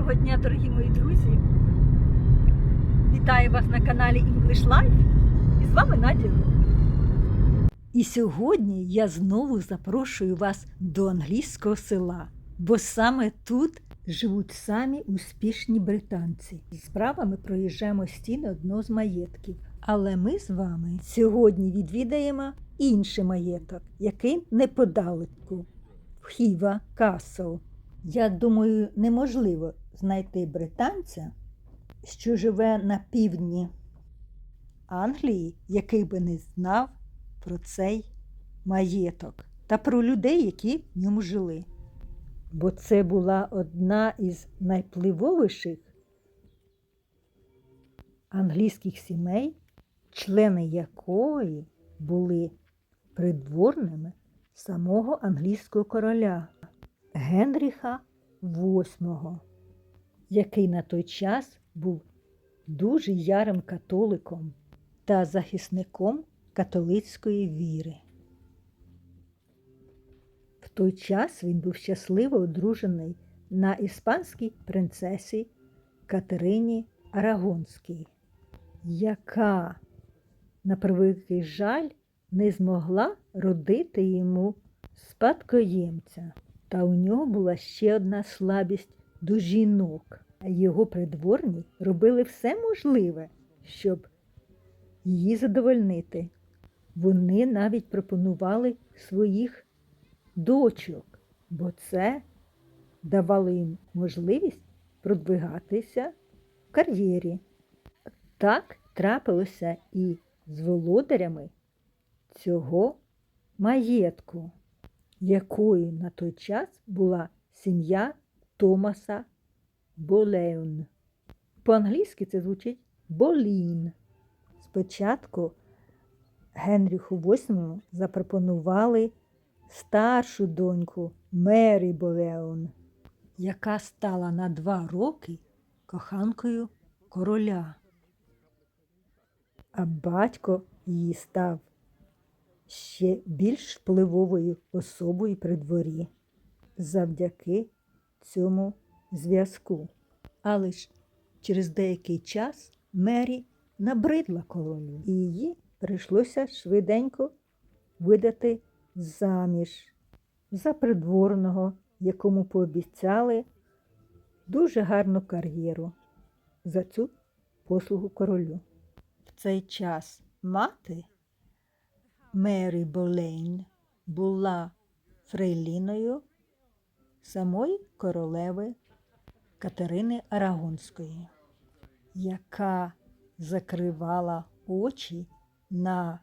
Доброго дня, дорогі мої друзі! Вітаю вас на каналі English Life і з вами Надя. І сьогодні я знову запрошую вас до англійського села, бо саме тут живуть самі успішні британці. І справа ми проїжджаємо стіни одного з маєтків. Але ми з вами сьогодні відвідаємо інший маєток, який неподалеку Хіва Касл. Я думаю, неможливо знайти британця, що живе на півдні Англії, який би не знав про цей маєток та про людей, які в ньому жили. Бо це була одна із найпливовіших англійських сімей, члени якої були придворними самого англійського короля Генріха VIII, який на той час був дуже ярим католиком та захисником католицької віри. В той час він був щасливо одружений на іспанській принцесі Катерині Арагонській, яка, на превеликий жаль, не змогла родити йому спадкоємця. Та у нього була ще одна слабість до жінок. А Його придворні робили все можливе, щоб її задовольнити. Вони навіть пропонували своїх дочок, бо це давало їм можливість продвигатися в кар'єрі. Так трапилося і з володарями цього маєтку, якою на той час була сім'я Томаса Болеун. По-англійськи це звучить Болін. Спочатку Генріху VIII запропонували старшу доньку Мері Болеун, яка стала на два роки коханкою короля. А батько її став ще більш впливовою особою при дворі завдяки цьому зв'язку. Але ж через деякий час Мері набридла колонію, і її прийшлося швиденько видати заміж за придворного, якому пообіцяли дуже гарну кар'єру за цю послугу королю. В цей час мати Мері Болейн була фрейліною самої королеви Катерини Арагонської, яка закривала очі на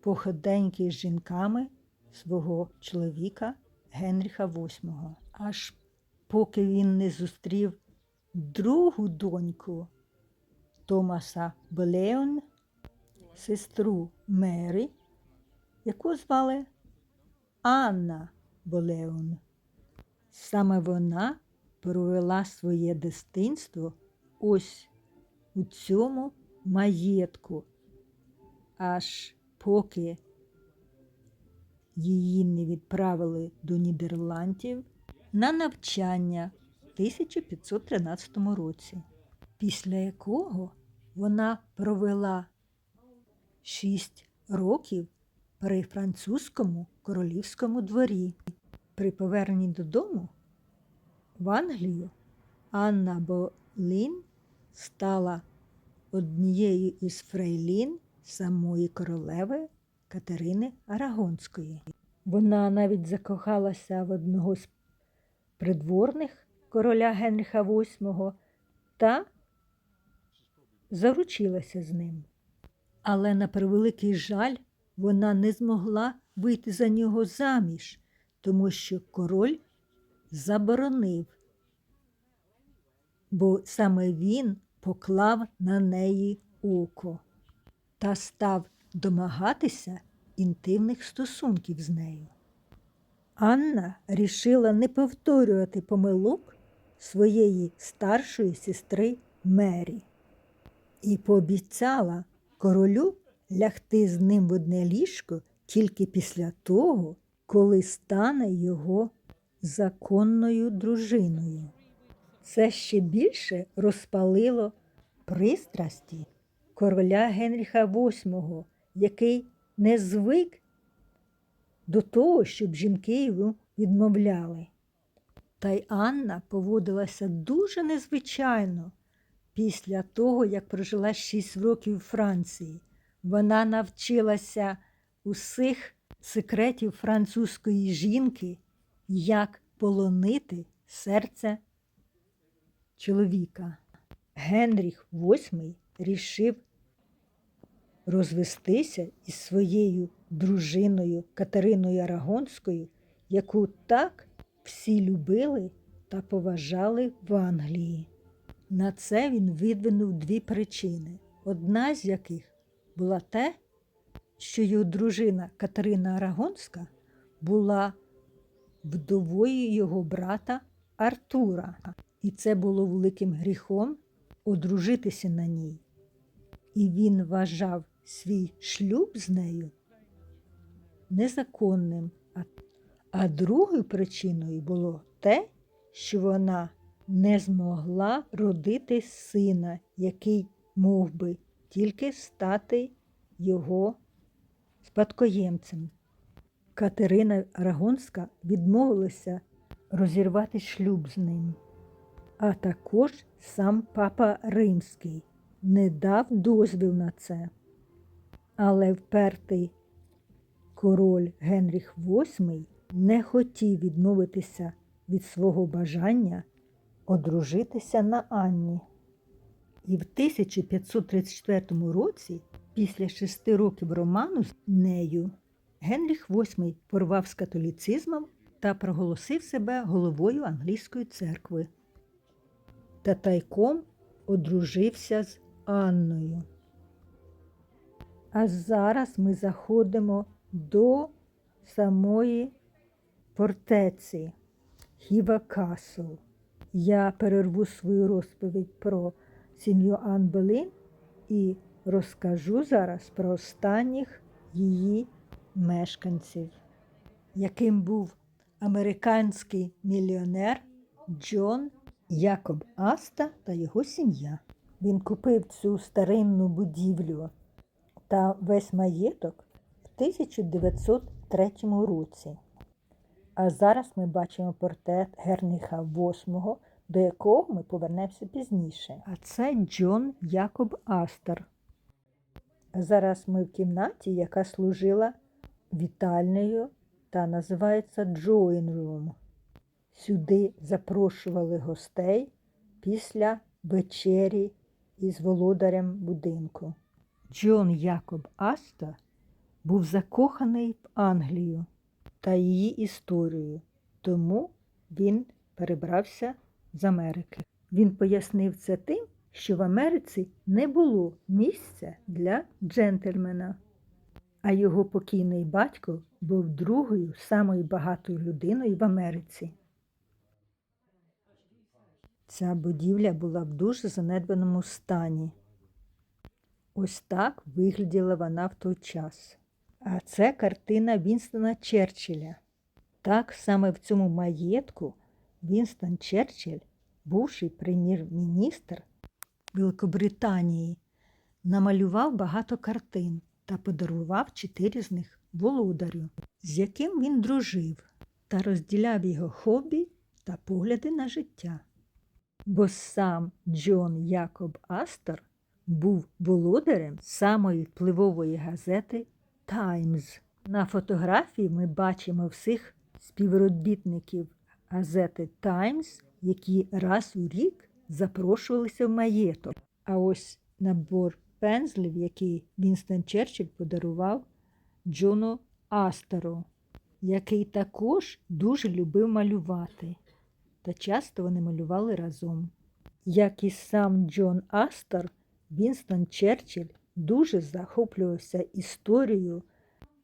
походеньки з жінками свого чоловіка Генріха VIII. Аж поки він не зустрів другу доньку Томаса Болеон, сестру Мері, яку звали Анна Болеон. Саме вона провела своє дитинство ось у цьому маєтку, аж поки її не відправили до Нідерландів на навчання в 1513 році, після якого вона провела шість років при французькому королівському дворі. При поверненні додому в Англію Анна Болін стала однією із фрейлін самої королеви Катерини Арагонської. Вона навіть закохалася в одного з придворних короля Генріха VIII та заручилася з ним. Але на превеликий жаль вона не змогла вийти за нього заміж, тому що король заборонив, бо саме він поклав на неї око та став домагатися інтимних стосунків з нею. Анна рішила не повторювати помилок своєї старшої сестри Мері і пообіцяла королю лягти з ним в одне ліжко тільки після того, коли стане його законною дружиною. Це ще більше розпалило пристрасті короля Генріха VIII, який не звик до того, щоб жінки йому відмовляли. Та й Анна поводилася дуже незвичайно після того, як прожила 6 років у Франції. Вона навчилася усіх секретів французької жінки, як полонити серце чоловіка. Генріх VIII рішив розвестися із своєю дружиною Катериною Арагонською, яку так всі любили та поважали в Англії. На це він видвинув дві причини, одна з яких була те, що його дружина Катерина Арагонська була вдовою його брата Артура, і це було великим гріхом одружитися на ній. І він вважав свій шлюб з нею незаконним. А, другою причиною було те, що вона не змогла родити сина, який мов би тільки стати його спадкоємцем. Катерина Арагонська відмовилася розірвати шлюб з ним. А також сам папа Римський не дав дозвіл на це. Але впертий король Генріх VIII не хотів відмовитися від свого бажання одружитися на Анні. І в 1534 році, після шести років роману з нею, Генріх VIII порвав з католіцизмом та проголосив себе головою англійської церкви. Та тайком одружився з Анною. А зараз ми заходимо до самої фортеці Хіва Касл. Я перерву свою розповідь про сім'ю Ан Болін і розкажу зараз про останніх її мешканців, яким був американський мільйонер Джон Якоб Аста та його сім'я. Він купив цю старинну будівлю та весь маєток в 1903 році. А зараз ми бачимо портрет Герніха VIII, до якого ми повернемося пізніше. А це Джон Якоб Астер. Зараз ми в кімнаті, яка служила вітальнею та називається Drawing Room. Сюди запрошували гостей після вечері із володарем будинку. Джон Якоб Аста був закоханий в Англію та її історію, тому він перебрався з Америки. Він пояснив це тим, що в Америці не було місця для джентльмена, а його покійний батько був другою самою багатою людиною в Америці. Ця будівля була в дуже занедбаному стані. Ось так вигляділа вона в той час. А це картина Вінстона Черчилля. Так саме в цьому маєтку Вінстон Черчилль, бувший прем'єр-міністр Великобританії, намалював багато картин та подарував чотири з них володарю, з яким він дружив та розділяв його хобі та погляди на життя. Бо сам Джон Якоб Астер був володарем самої впливової газети Таймс. На фотографії ми бачимо всіх співробітників газети Таймс, які раз у рік запрошувалися в маєток. А ось набор пензлів, який Вінстон Черчилль подарував Джону Астеру, який також дуже любив малювати. Та часто вони малювали разом. Як і сам Джон Астер, Вінстон Черчилль дуже захоплювався історією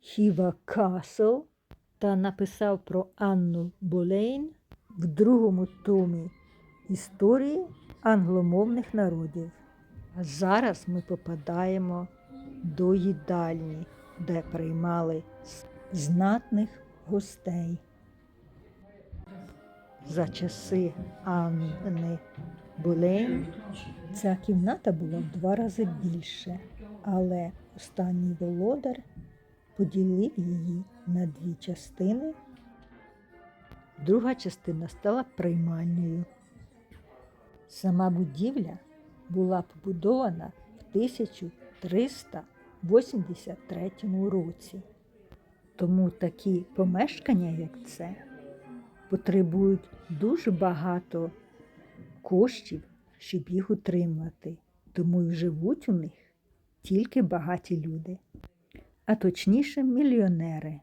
Хіва Касл та написав про Анну Болейн в другому томі історії англомовних народів. А зараз ми попадаємо до їдальні, де приймали знатних гостей. за часи Анни Болейн ця кімната була в два рази більше, але останній володар поділив її на дві частини. Друга частина стала приймальною. Сама будівля була побудована в 1383 році. Тому такі помешкання, як це, потребують дуже багато коштів, щоб їх утримати. Тому й живуть у них тільки багаті люди, а точніше мільйонери.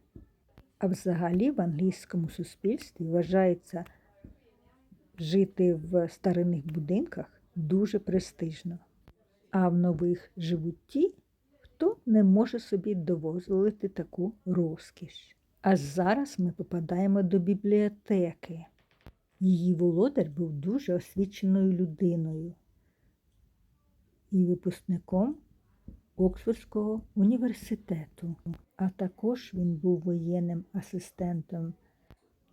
А взагалі в англійському суспільстві вважається жити в старинних будинках дуже престижно. А в нових живуть ті, хто не може собі дозволити таку розкіш. А зараз ми попадаємо до бібліотеки. Її володар був дуже освіченою людиною і випускником Оксфордського університету, а також він був воєнним асистентом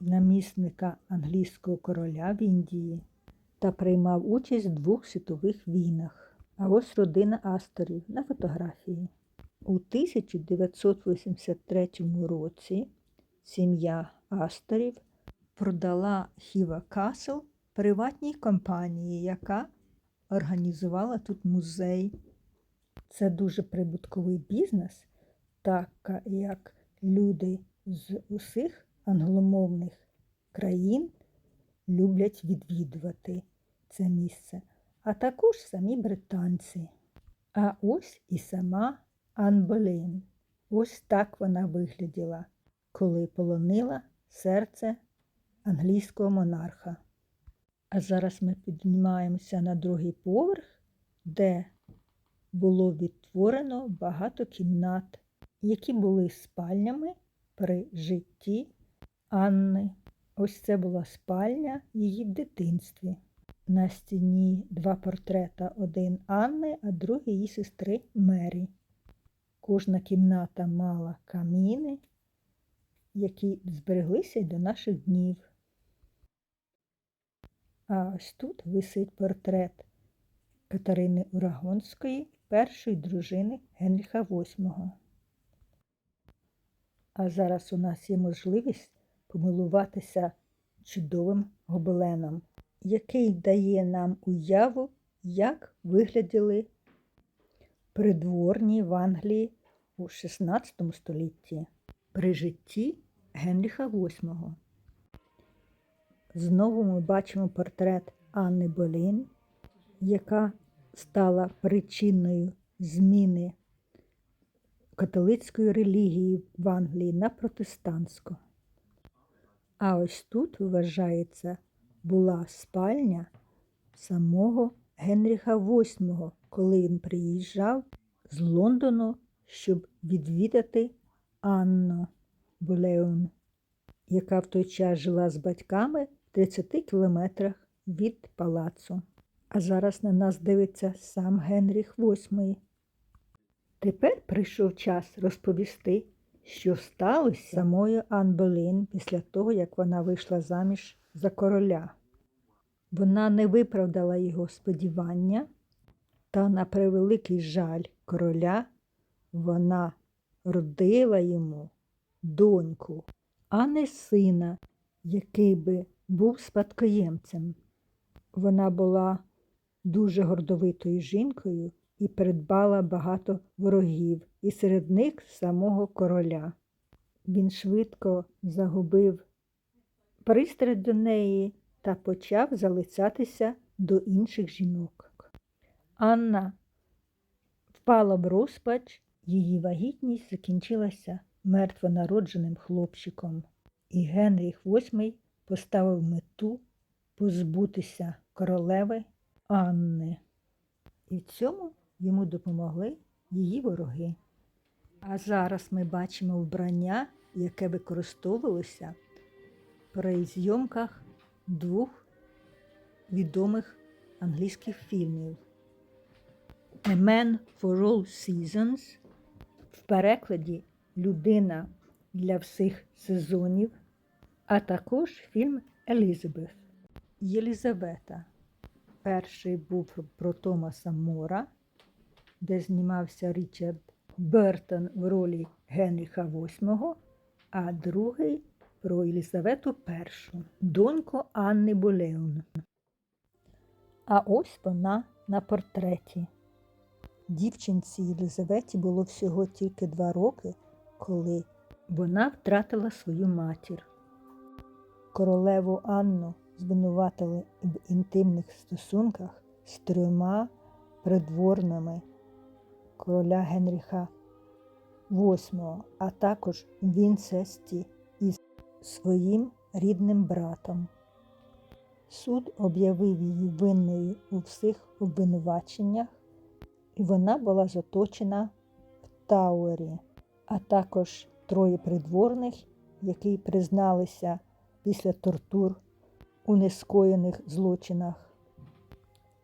намісника англійського короля в Індії та приймав участь в двох світових війнах. А ось родина Асторів на фотографії. У 1983 році сім'я Асторів продала Хіва Касл приватній компанії, яка організувала тут музей. Це дуже прибутковий бізнес, так як люди з усіх англомовних країн люблять відвідувати це місце, а також самі британці. А ось і сама Ан Болейн. Ось так вона вигляділа, коли полонила серце англійського монарха. А зараз ми піднімаємося на другий поверх, де було відтворено багато кімнат, які були спальнями при житті Анни. Ось це була спальня її в дитинстві. На стіні два портрета: один Анни, а другий її сестри Мері. Кожна кімната мала каміни, які збереглися й до наших днів. А ось тут висить портрет Катерини Урагонської, першої дружини Генріха VIII. А зараз у нас є можливість помилуватися чудовим гобеленом, який дає нам уяву, як вигляділи придворні в Англії у XVI столітті при житті Генріха VIII. Знову ми бачимо портрет Анни Болін, яка стала причиною зміни католицької релігії в Англії на протестантську. А ось тут, вважається, була спальня самого Генріха VIII, коли він приїжджав з Лондону, щоб відвідати Анну Болеун, яка в той час жила з батьками в 30 кілометрах від палацу. А зараз на нас дивиться сам Генріх VIII. Тепер прийшов час розповісти, що сталося самою Ан Болейн після того, як вона вийшла заміж за короля. Вона не виправдала його сподівання, та на превеликий жаль короля вона родила йому доньку, а не сина, який би був спадкоємцем. Вона була дуже гордовитою жінкою і придбала багато ворогів, і серед них самого короля. Він швидко загубив пристрасть до неї та почав залицятися до інших жінок. Анна впала в розпач, її вагітність закінчилася мертвонародженим хлопчиком, і Генріх VIII поставив мету позбутися королеви Анни. І в цьому йому допомогли її вороги. А зараз ми бачимо вбрання, яке використовувалося при зйомках двох відомих англійських фільмів A Man for All Seasons в перекладі Людина для всіх сезонів, а також фільм Елізабет. Єлізавета. Перший був про Томаса Мора, де знімався Річард Бертон в ролі Генріха VIII, а другий про Єлізавету І, доньку Анни Болеун. А ось вона на портреті. Дівчинці Єлизаветі було всього тільки два роки, коли вона втратила свою матір. Королеву Анну звинуватили в інтимних стосунках з трьома придворними короля Генріха VIII, а також в інцесті із своїм рідним братом. Суд об'явив її винною у всіх обвинуваченнях, і вона була заточена в Тауері, а також троє придворних, які призналися після тортур у нескоєних злочинах,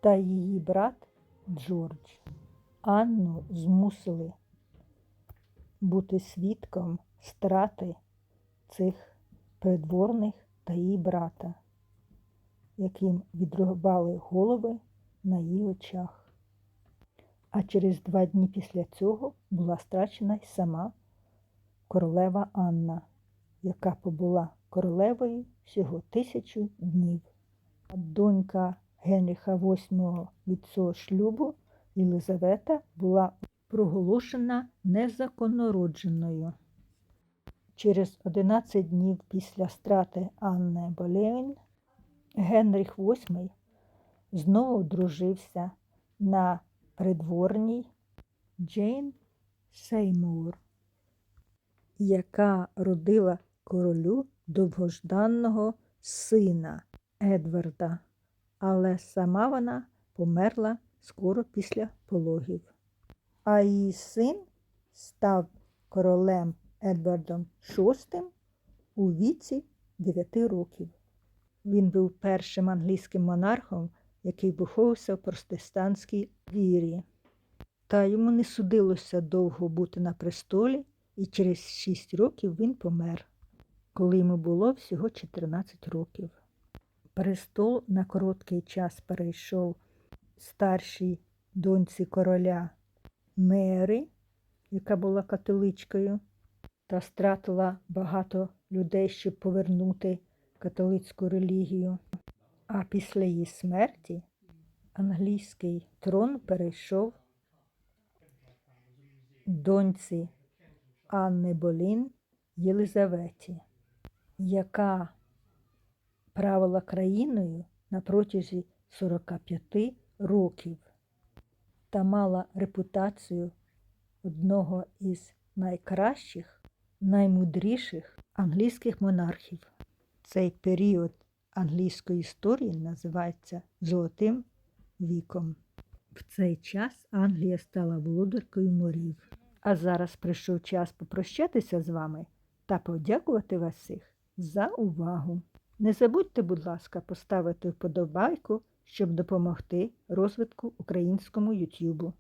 та її брат Джордж. Анну змусили бути свідком страти цих придворних та її брата, яким відрубали голови на її очах. А через два дні після цього була страчена й сама королева Анна, яка побула королевою всього тисячу днів. Донька Генріха VIII від цього шлюбу Єлизавета була проголошена незаконнородженою. Через 11 днів після страти Анни Болейн Генріх VIII знову одружився на придворній Джейн Сеймур, яка родила королю довгожданого сина Едварда, але сама вона померла скоро після пологів. А її син став королем Едвардом VI у віці 9 років. Він був першим англійським монархом, який виховувався в протестантській вірі. Та йому не судилося довго бути на престолі, і через 6 років він помер, коли йому було всього 14 років. Престол на короткий час перейшов старшій доньці короля Мери, яка була католичкою, та стратила багато людей, щоб повернути католицьку релігію. А після її смерті англійський трон перейшов доньці Анни Болін Єлизаветі, яка правила країною на протязі 45 років та мала репутацію одного із найкращих, наймудріших англійських монархів. Цей період англійської історії називається Золотим віком. В цей час Англія стала володаркою морів. А зараз прийшов час попрощатися з вами та подякувати вас всіх за увагу. Не забудьте, будь ласка, поставити вподобайку, щоб допомогти розвитку українському Ютубу.